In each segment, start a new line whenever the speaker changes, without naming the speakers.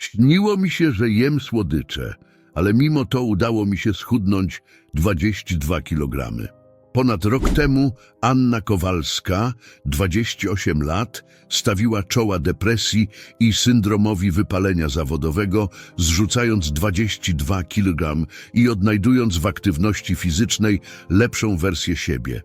Śniło mi się, że jem słodycze, ale mimo to udało mi się schudnąć 22 kg. Ponad rok temu Anna Kowalska, 28 lat, stawiła czoła depresji i syndromowi wypalenia zawodowego, zrzucając 22 kg i odnajdując w aktywności fizycznej lepszą wersję siebie.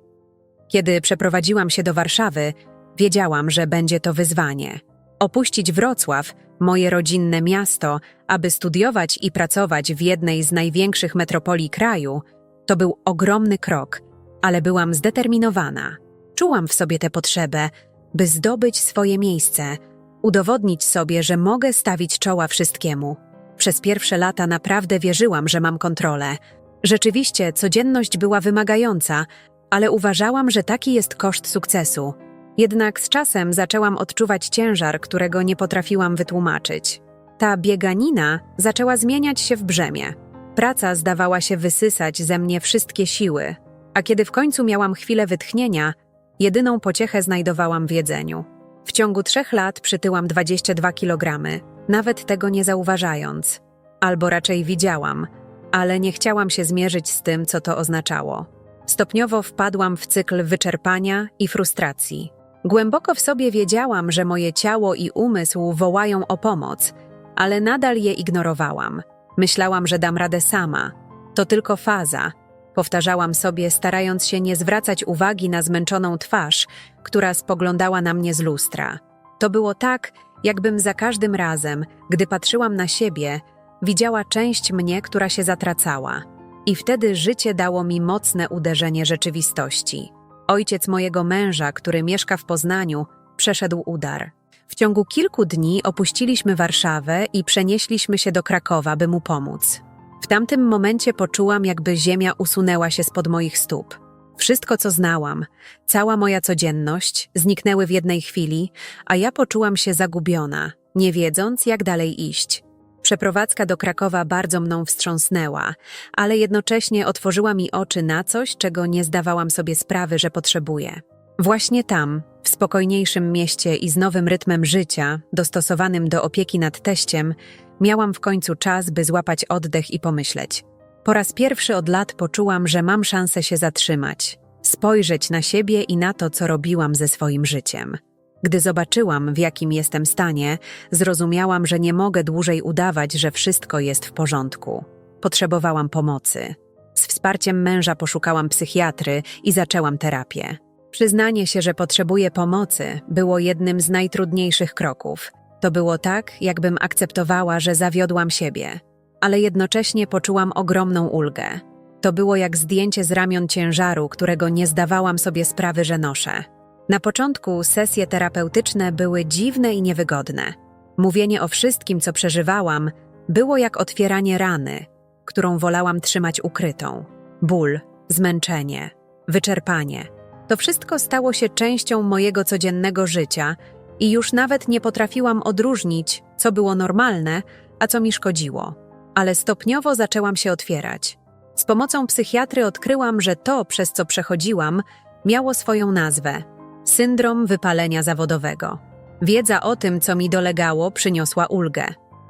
Kiedy przeprowadziłam się do Warszawy, wiedziałam, że będzie to wyzwanie. Opuścić Wrocław, moje rodzinne miasto, aby studiować i pracować w jednej z największych metropolii kraju, to był ogromny krok, ale byłam zdeterminowana. Czułam w sobie tę potrzebę, by zdobyć swoje miejsce, udowodnić sobie, że mogę stawić czoła wszystkiemu. Przez pierwsze lata naprawdę wierzyłam, że mam kontrolę. Rzeczywiście codzienność była wymagająca, ale uważałam, że taki jest koszt sukcesu. Jednak z czasem zaczęłam odczuwać ciężar, którego nie potrafiłam wytłumaczyć. Ta bieganina zaczęła zmieniać się w brzemię. Praca zdawała się wysysać ze mnie wszystkie siły, a kiedy w końcu miałam chwilę wytchnienia, jedyną pociechę znajdowałam w jedzeniu. W ciągu trzech lat przytyłam 22 kg, nawet tego nie zauważając. Albo raczej widziałam, ale nie chciałam się zmierzyć z tym, co to oznaczało. Stopniowo wpadłam w cykl wyczerpania i frustracji. Głęboko w sobie wiedziałam, że moje ciało i umysł wołają o pomoc, ale nadal je ignorowałam. Myślałam, że dam radę sama. To tylko faza. Powtarzałam sobie, starając się nie zwracać uwagi na zmęczoną twarz, która spoglądała na mnie z lustra. To było tak, jakbym za każdym razem, gdy patrzyłam na siebie, widziała część mnie, która się zatracała. I wtedy życie dało mi mocne uderzenie rzeczywistości. Ojciec mojego męża, który mieszka w Poznaniu, przeszedł udar. W ciągu kilku dni opuściliśmy Warszawę i przenieśliśmy się do Krakowa, by mu pomóc. W tamtym momencie poczułam, jakby ziemia usunęła się spod moich stóp. Wszystko, co znałam, cała moja codzienność zniknęły w jednej chwili, a ja poczułam się zagubiona, nie wiedząc, jak dalej iść. Przeprowadzka do Krakowa bardzo mną wstrząsnęła, ale jednocześnie otworzyła mi oczy na coś, czego nie zdawałam sobie sprawy, że potrzebuję. Właśnie tam, w spokojniejszym mieście i z nowym rytmem życia, dostosowanym do opieki nad teściem, miałam w końcu czas, by złapać oddech i pomyśleć. Po raz pierwszy od lat poczułam, że mam szansę się zatrzymać, spojrzeć na siebie i na to, co robiłam ze swoim życiem. Gdy zobaczyłam, w jakim jestem stanie, zrozumiałam, że nie mogę dłużej udawać, że wszystko jest w porządku. Potrzebowałam pomocy. Z wsparciem męża poszukałam psychiatry i zaczęłam terapię. Przyznanie się, że potrzebuję pomocy, było jednym z najtrudniejszych kroków. To było tak, jakbym akceptowała, że zawiodłam siebie, ale jednocześnie poczułam ogromną ulgę. To było jak zdjęcie z ramion ciężaru, którego nie zdawałam sobie sprawy, że noszę. Na początku sesje terapeutyczne były dziwne i niewygodne. Mówienie o wszystkim, co przeżywałam, było jak otwieranie rany, którą wolałam trzymać ukrytą. Ból, zmęczenie, wyczerpanie. To wszystko stało się częścią mojego codziennego życia i już nawet nie potrafiłam odróżnić, co było normalne, a co mi szkodziło. Ale stopniowo zaczęłam się otwierać. Z pomocą psychiatry odkryłam, że to, przez co przechodziłam, miało swoją nazwę syndrom wypalenia zawodowego. Wiedza o tym, co mi dolegało, przyniosła ulgę.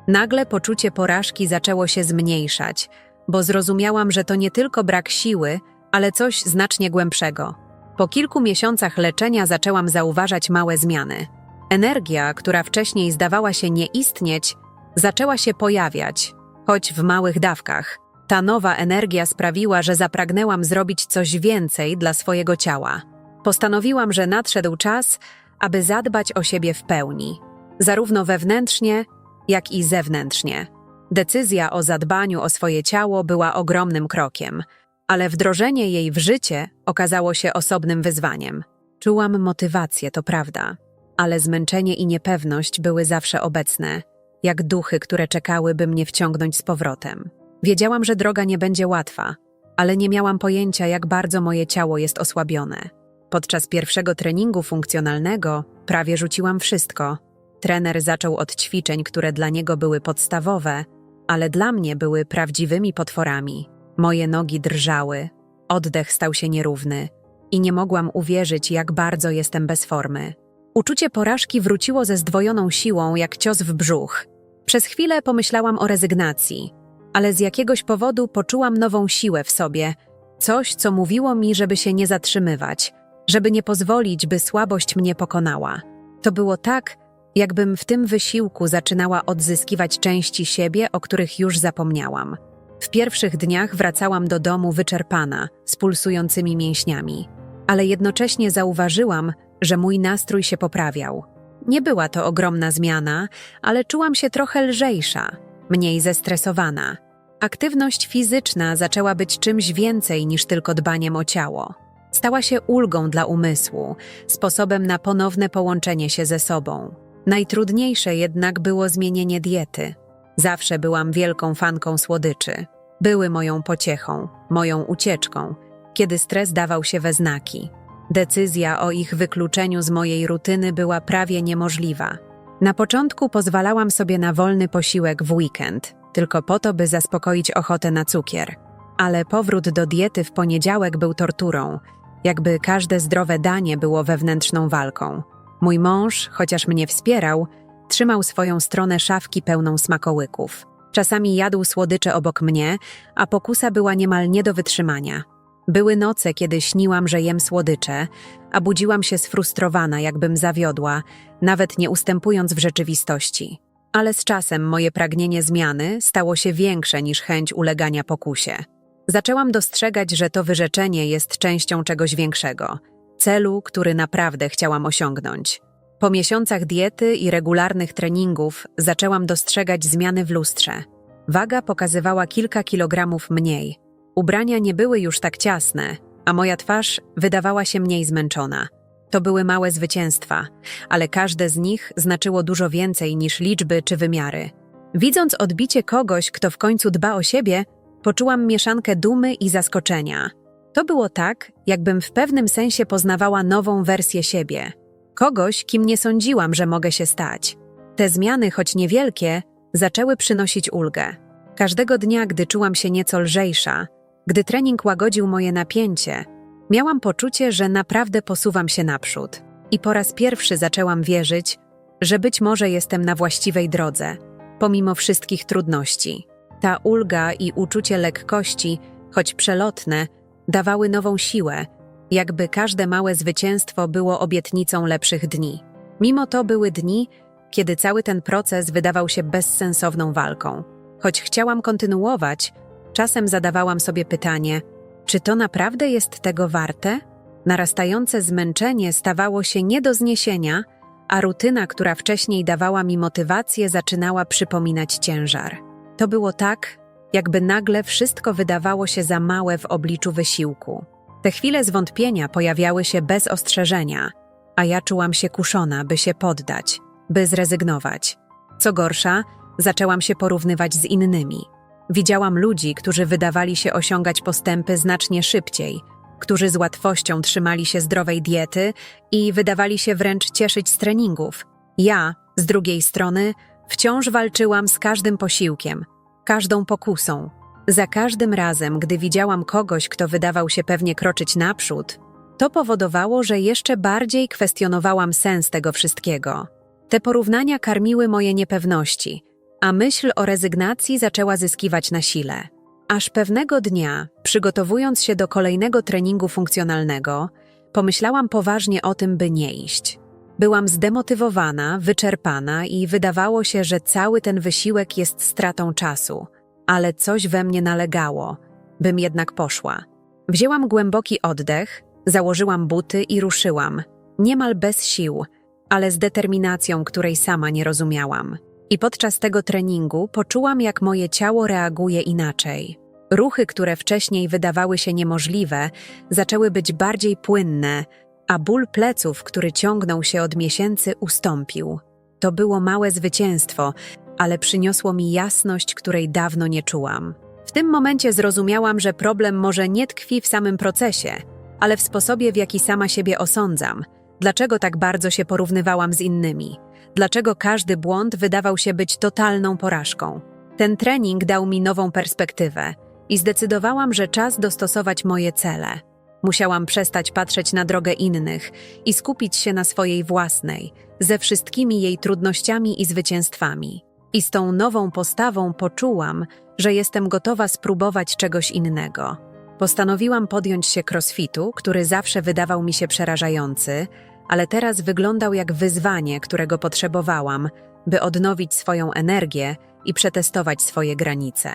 Nagle poczucie porażki zaczęło się zmniejszać, bo zrozumiałam, że to nie tylko brak siły, ale coś znacznie głębszego. Po kilku miesiącach leczenia zaczęłam zauważać małe zmiany. Energia, która wcześniej zdawała się nie istnieć, zaczęła się pojawiać, choć w małych dawkach. Ta nowa energia sprawiła, że zapragnęłam zrobić coś więcej dla swojego ciała. Postanowiłam, że nadszedł czas, aby zadbać o siebie w pełni, zarówno wewnętrznie, jak i zewnętrznie. Decyzja o zadbaniu o swoje ciało była ogromnym krokiem, ale wdrożenie jej w życie okazało się osobnym wyzwaniem. Czułam motywację, to prawda, ale zmęczenie i niepewność były zawsze obecne, jak duchy, które czekały, by mnie wciągnąć z powrotem. Wiedziałam, że droga nie będzie łatwa, ale nie miałam pojęcia, jak bardzo moje ciało jest osłabione. Podczas pierwszego treningu funkcjonalnego prawie rzuciłam wszystko. Trener zaczął od ćwiczeń, które dla niego były podstawowe, ale dla mnie były prawdziwymi potworami. Moje nogi drżały, oddech stał się nierówny i nie mogłam uwierzyć, jak bardzo jestem bez formy. Uczucie porażki wróciło ze zdwojoną siłą, jak cios w brzuch. Przez chwilę pomyślałam o rezygnacji, ale z jakiegoś powodu poczułam nową siłę w sobie, coś, co mówiło mi, żeby się nie zatrzymywać, żeby nie pozwolić, by słabość mnie pokonała. To było tak, jakbym w tym wysiłku zaczynała odzyskiwać części siebie, o których już zapomniałam. W pierwszych dniach wracałam do domu wyczerpana, z pulsującymi mięśniami, ale jednocześnie zauważyłam, że mój nastrój się poprawiał. Nie była to ogromna zmiana, ale czułam się trochę lżejsza, mniej zestresowana. Aktywność fizyczna zaczęła być czymś więcej niż tylko dbaniem o ciało. Stała się ulgą dla umysłu, sposobem na ponowne połączenie się ze sobą. Najtrudniejsze jednak było zmienienie diety. Zawsze byłam wielką fanką słodyczy. Były moją pociechą, moją ucieczką, kiedy stres dawał się we znaki. Decyzja o ich wykluczeniu z mojej rutyny była prawie niemożliwa. Na początku pozwalałam sobie na wolny posiłek w weekend, tylko po to, by zaspokoić ochotę na cukier. Ale powrót do diety w poniedziałek był torturą, jakby każde zdrowe danie było wewnętrzną walką. Mój mąż, chociaż mnie wspierał, trzymał swoją stronę szafki pełną smakołyków. Czasami jadł słodycze obok mnie, a pokusa była niemal nie do wytrzymania. Były noce, kiedy śniłam, że jem słodycze, a budziłam się sfrustrowana, jakbym zawiodła, nawet nie ustępując w rzeczywistości. Ale z czasem moje pragnienie zmiany stało się większe niż chęć ulegania pokusie. Zaczęłam dostrzegać, że to wyrzeczenie jest częścią czegoś większego, celu, który naprawdę chciałam osiągnąć. Po miesiącach diety i regularnych treningów zaczęłam dostrzegać zmiany w lustrze. Waga pokazywała kilka kilogramów mniej. Ubrania nie były już tak ciasne, a moja twarz wydawała się mniej zmęczona. To były małe zwycięstwa, ale każde z nich znaczyło dużo więcej niż liczby czy wymiary. Widząc odbicie kogoś, kto w końcu dba o siebie, poczułam mieszankę dumy i zaskoczenia. To było tak, jakbym w pewnym sensie poznawała nową wersję siebie. Kogoś, kim nie sądziłam, że mogę się stać. Te zmiany, choć niewielkie, zaczęły przynosić ulgę. Każdego dnia, gdy czułam się nieco lżejsza, gdy trening łagodził moje napięcie, miałam poczucie, że naprawdę posuwam się naprzód. I po raz pierwszy zaczęłam wierzyć, że być może jestem na właściwej drodze, pomimo wszystkich trudności. Ta ulga i uczucie lekkości, choć przelotne, dawały nową siłę, jakby każde małe zwycięstwo było obietnicą lepszych dni. Mimo to były dni, kiedy cały ten proces wydawał się bezsensowną walką. Choć chciałam kontynuować, czasem zadawałam sobie pytanie: czy to naprawdę jest tego warte? Narastające zmęczenie stawało się nie do zniesienia, a rutyna, która wcześniej dawała mi motywację, zaczynała przypominać ciężar. To było tak, jakby nagle wszystko wydawało się za małe w obliczu wysiłku. Te chwile zwątpienia pojawiały się bez ostrzeżenia, a ja czułam się kuszona, by się poddać, by zrezygnować. Co gorsza, zaczęłam się porównywać z innymi. Widziałam ludzi, którzy wydawali się osiągać postępy znacznie szybciej, którzy z łatwością trzymali się zdrowej diety i wydawali się wręcz cieszyć z treningów. Ja, z drugiej strony, wciąż walczyłam z każdym posiłkiem, każdą pokusą. Za każdym razem, gdy widziałam kogoś, kto wydawał się pewnie kroczyć naprzód, to powodowało, że jeszcze bardziej kwestionowałam sens tego wszystkiego. Te porównania karmiły moje niepewności, a myśl o rezygnacji zaczęła zyskiwać na sile. Aż pewnego dnia, przygotowując się do kolejnego treningu funkcjonalnego, pomyślałam poważnie o tym, by nie iść. Byłam zdemotywowana, wyczerpana i wydawało się, że cały ten wysiłek jest stratą czasu, ale coś we mnie nalegało, bym jednak poszła. Wzięłam głęboki oddech, założyłam buty i ruszyłam, niemal bez sił, ale z determinacją, której sama nie rozumiałam. I podczas tego treningu poczułam, jak moje ciało reaguje inaczej. Ruchy, które wcześniej wydawały się niemożliwe, zaczęły być bardziej płynne, a ból pleców, który ciągnął się od miesięcy, ustąpił. To było małe zwycięstwo, ale przyniosło mi jasność, której dawno nie czułam. W tym momencie zrozumiałam, że problem może nie tkwi w samym procesie, ale w sposobie, w jaki sama siebie osądzam. Dlaczego tak bardzo się porównywałam z innymi? Dlaczego każdy błąd wydawał się być totalną porażką? Ten trening dał mi nową perspektywę i zdecydowałam, że czas dostosować moje cele. Musiałam przestać patrzeć na drogę innych i skupić się na swojej własnej, ze wszystkimi jej trudnościami i zwycięstwami. I z tą nową postawą poczułam, że jestem gotowa spróbować czegoś innego. Postanowiłam podjąć się crossfitu, który zawsze wydawał mi się przerażający, ale teraz wyglądał jak wyzwanie, którego potrzebowałam, by odnowić swoją energię i przetestować swoje granice.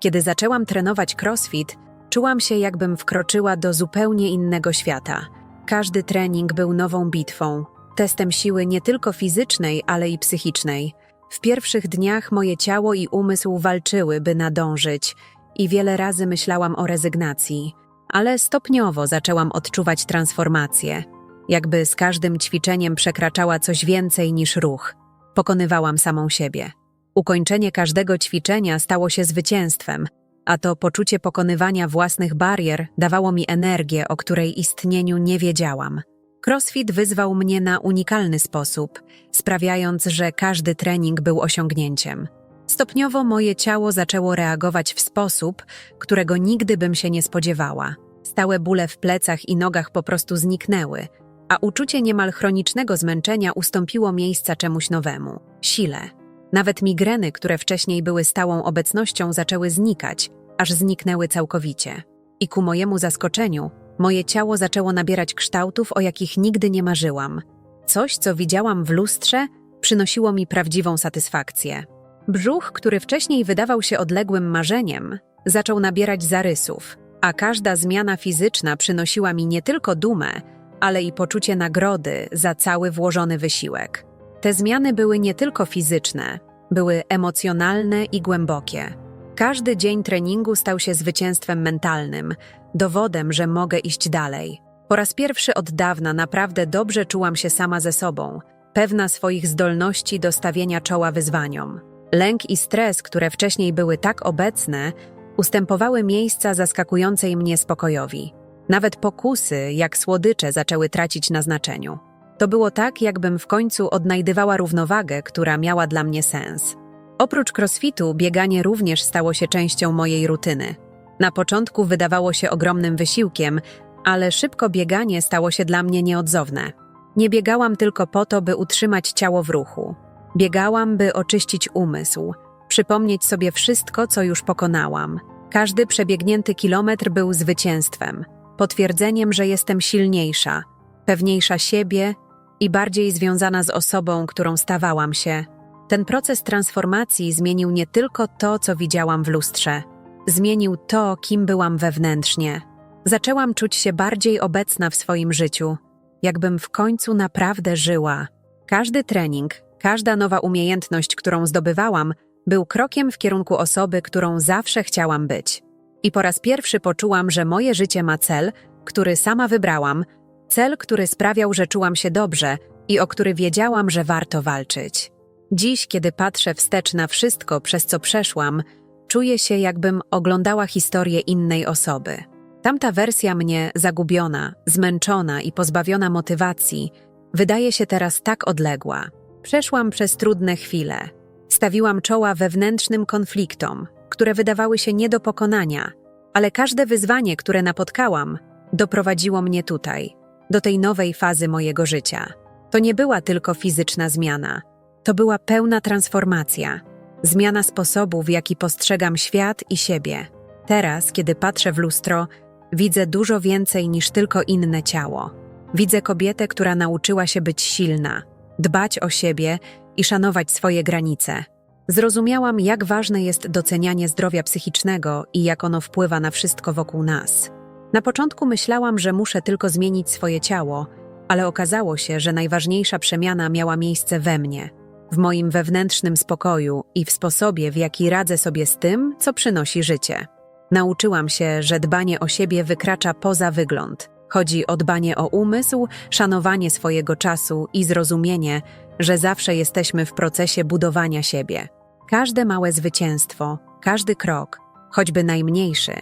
Kiedy zaczęłam trenować crossfit, czułam się, jakbym wkroczyła do zupełnie innego świata. Każdy trening był nową bitwą, testem siły nie tylko fizycznej, ale i psychicznej. W pierwszych dniach moje ciało i umysł walczyły, by nadążyć, i wiele razy myślałam o rezygnacji, ale stopniowo zaczęłam odczuwać transformację. Jakby z każdym ćwiczeniem przekraczała coś więcej niż ruch. Pokonywałam samą siebie. Ukończenie każdego ćwiczenia stało się zwycięstwem, a to poczucie pokonywania własnych barier dawało mi energię, o której istnieniu nie wiedziałam. CrossFit wyzwał mnie na unikalny sposób, sprawiając, że każdy trening był osiągnięciem. Stopniowo moje ciało zaczęło reagować w sposób, którego nigdy bym się nie spodziewała. Stałe bóle w plecach i nogach po prostu zniknęły, a uczucie niemal chronicznego zmęczenia ustąpiło miejsca czemuś nowemu sile. Nawet migreny, które wcześniej były stałą obecnością, zaczęły znikać, aż zniknęły całkowicie. I ku mojemu zaskoczeniu, moje ciało zaczęło nabierać kształtów, o jakich nigdy nie marzyłam. Coś, co widziałam w lustrze, przynosiło mi prawdziwą satysfakcję. Brzuch, który wcześniej wydawał się odległym marzeniem, zaczął nabierać zarysów, a każda zmiana fizyczna przynosiła mi nie tylko dumę, ale i poczucie nagrody za cały włożony wysiłek. Te zmiany były nie tylko fizyczne, były emocjonalne i głębokie. Każdy dzień treningu stał się zwycięstwem mentalnym, dowodem, że mogę iść dalej. Po raz pierwszy od dawna naprawdę dobrze czułam się sama ze sobą, pewna swoich zdolności do stawienia czoła wyzwaniom. Lęk i stres, które wcześniej były tak obecne, ustępowały miejsca zaskakującej mnie spokojowi. Nawet pokusy, jak słodycze, zaczęły tracić na znaczeniu. To było tak, jakbym w końcu odnajdywała równowagę, która miała dla mnie sens. Oprócz crossfitu, bieganie również stało się częścią mojej rutyny. Na początku wydawało się ogromnym wysiłkiem, ale szybko bieganie stało się dla mnie nieodzowne. Nie biegałam tylko po to, by utrzymać ciało w ruchu. Biegałam, by oczyścić umysł, przypomnieć sobie wszystko, co już pokonałam. Każdy przebiegnięty kilometr był zwycięstwem, potwierdzeniem, że jestem silniejsza, pewniejsza siebie i bardziej związana z osobą, którą stawałam się. Ten proces transformacji zmienił nie tylko to, co widziałam w lustrze, zmienił to, kim byłam wewnętrznie. Zaczęłam czuć się bardziej obecna w swoim życiu, jakbym w końcu naprawdę żyła. Każdy trening, każda nowa umiejętność, którą zdobywałam, był krokiem w kierunku osoby, którą zawsze chciałam być. I po raz pierwszy poczułam, że moje życie ma cel, który sama wybrałam, cel, który sprawiał, że czułam się dobrze i o który wiedziałam, że warto walczyć. Dziś, kiedy patrzę wstecz na wszystko, przez co przeszłam, czuję się, jakbym oglądała historię innej osoby. Tamta wersja mnie, zagubiona, zmęczona i pozbawiona motywacji, wydaje się teraz tak odległa. Przeszłam przez trudne chwile. Stawiłam czoła wewnętrznym konfliktom, które wydawały się nie do pokonania, ale każde wyzwanie, które napotkałam, doprowadziło mnie tutaj, do tej nowej fazy mojego życia. To nie była tylko fizyczna zmiana, to była pełna transformacja, zmiana sposobu, w jaki postrzegam świat i siebie. Teraz, kiedy patrzę w lustro, widzę dużo więcej niż tylko inne ciało. Widzę kobietę, która nauczyła się być silna, dbać o siebie i szanować swoje granice. Zrozumiałam, jak ważne jest docenianie zdrowia psychicznego i jak ono wpływa na wszystko wokół nas. Na początku myślałam, że muszę tylko zmienić swoje ciało, ale okazało się, że najważniejsza przemiana miała miejsce we mnie, w moim wewnętrznym spokoju i w sposobie, w jaki radzę sobie z tym, co przynosi życie. Nauczyłam się, że dbanie o siebie wykracza poza wygląd. Chodzi o dbanie o umysł, szanowanie swojego czasu i zrozumienie, że zawsze jesteśmy w procesie budowania siebie. Każde małe zwycięstwo, każdy krok, choćby najmniejszy,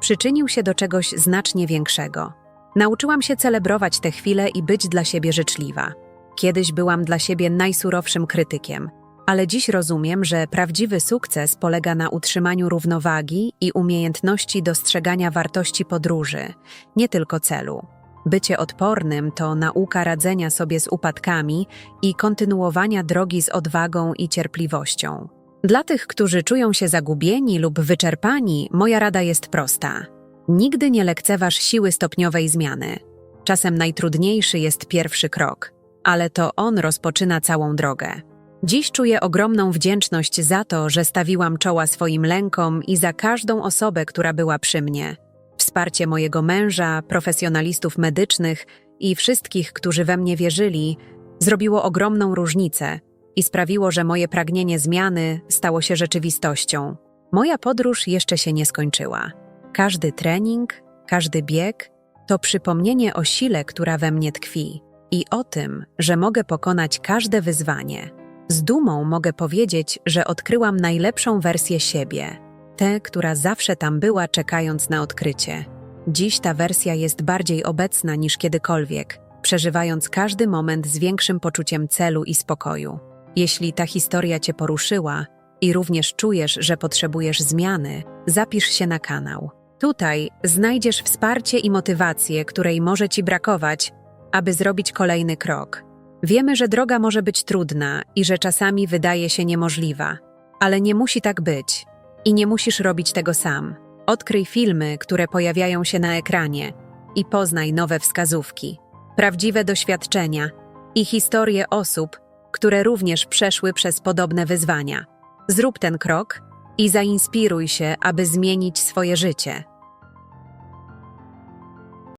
przyczynił się do czegoś znacznie większego. Nauczyłam się celebrować te chwile i być dla siebie życzliwa. Kiedyś byłam dla siebie najsurowszym krytykiem, ale dziś rozumiem, że prawdziwy sukces polega na utrzymaniu równowagi i umiejętności dostrzegania wartości podróży, nie tylko celu. Bycie odpornym to nauka radzenia sobie z upadkami i kontynuowania drogi z odwagą i cierpliwością. Dla tych, którzy czują się zagubieni lub wyczerpani, moja rada jest prosta. Nigdy nie lekceważ siły stopniowej zmiany. Czasem najtrudniejszy jest pierwszy krok, ale to on rozpoczyna całą drogę. Dziś czuję ogromną wdzięczność za to, że stawiłam czoła swoim lękom i za każdą osobę, która była przy mnie. Wsparcie mojego męża, profesjonalistów medycznych i wszystkich, którzy we mnie wierzyli, zrobiło ogromną różnicę i sprawiło, że moje pragnienie zmiany stało się rzeczywistością. Moja podróż jeszcze się nie skończyła. Każdy trening, każdy bieg to przypomnienie o sile, która we mnie tkwi i o tym, że mogę pokonać każde wyzwanie. Z dumą mogę powiedzieć, że odkryłam najlepszą wersję siebie, tę, która zawsze tam była, czekając na odkrycie. Dziś ta wersja jest bardziej obecna niż kiedykolwiek, przeżywając każdy moment z większym poczuciem celu i spokoju. Jeśli ta historia Cię poruszyła i również czujesz, że potrzebujesz zmiany, zapisz się na kanał. Tutaj znajdziesz wsparcie i motywację, której może Ci brakować, aby zrobić kolejny krok. Wiemy, że droga może być trudna i że czasami wydaje się niemożliwa, ale nie musi tak być i nie musisz robić tego sam. Odkryj filmy, które pojawiają się na ekranie i poznaj nowe wskazówki, prawdziwe doświadczenia i historie osób, które również przeszły przez podobne wyzwania. Zrób ten krok i zainspiruj się, aby zmienić swoje życie.